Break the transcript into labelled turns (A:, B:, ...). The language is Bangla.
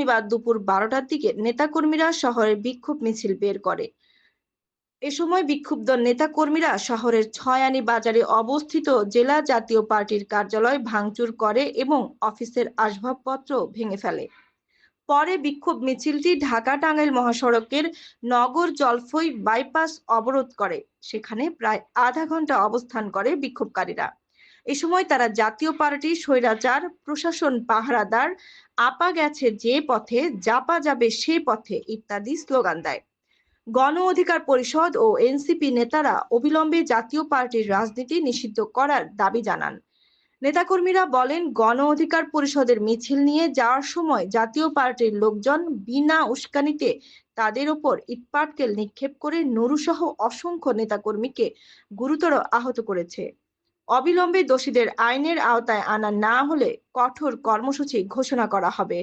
A: শনিবার দুপুর বারোটার দিকে নেতাকর্মীরা শহরের বিক্ষোভ মিছিল বের করে। এ সময় বিক্ষুব্ধ নেতাকর্মীরা শহরের ছয়ানি বাজারে অবস্থিত জেলা জাতীয় পার্টির কার্যালয় ভাঙচুর করে এবং অফিসের আসবাবপত্র ভেঙে ফেলে। পরে বিক্ষোভ মিছিলটি ঢাকা টাঙ্গাইল মহাসড়কের নগর জলফই বাইপাস অবরোধ করে। সেখানে প্রায় আধা ঘণ্টা অবস্থান করে বিক্ষোভকারীরা। এ সময় তারা জাতীয় পার্টির স্বৈরাচার, প্রশাসন পাহারাদার, আপা গেছে যে পথে জাপা যাবে সে পথে ইত্যাদি স্লোগান দেয়। গণ অধিকার পরিষদ ও এনসিপি নেতারা অবিলম্বে জাতীয় পার্টির রাজনীতি নিষিদ্ধ করার দাবি জানান। নেতাকর্মীরা বলেন, গণ অধিকার পরিষদের মিছিল নিয়ে যাওয়ার সময় জাতীয় পার্টির লোকজন বিনা উস্কানিতে তাদের ওপর ইটপাটকেল নিক্ষেপ করে নুরুসহ অসংখ্য নেতাকর্মীকে গুরুতর আহত করেছে। অবিলম্বে দোষীদের আইনের আওতায় আনা না হলে কঠোর কর্মসূচি ঘোষণা করা হবে।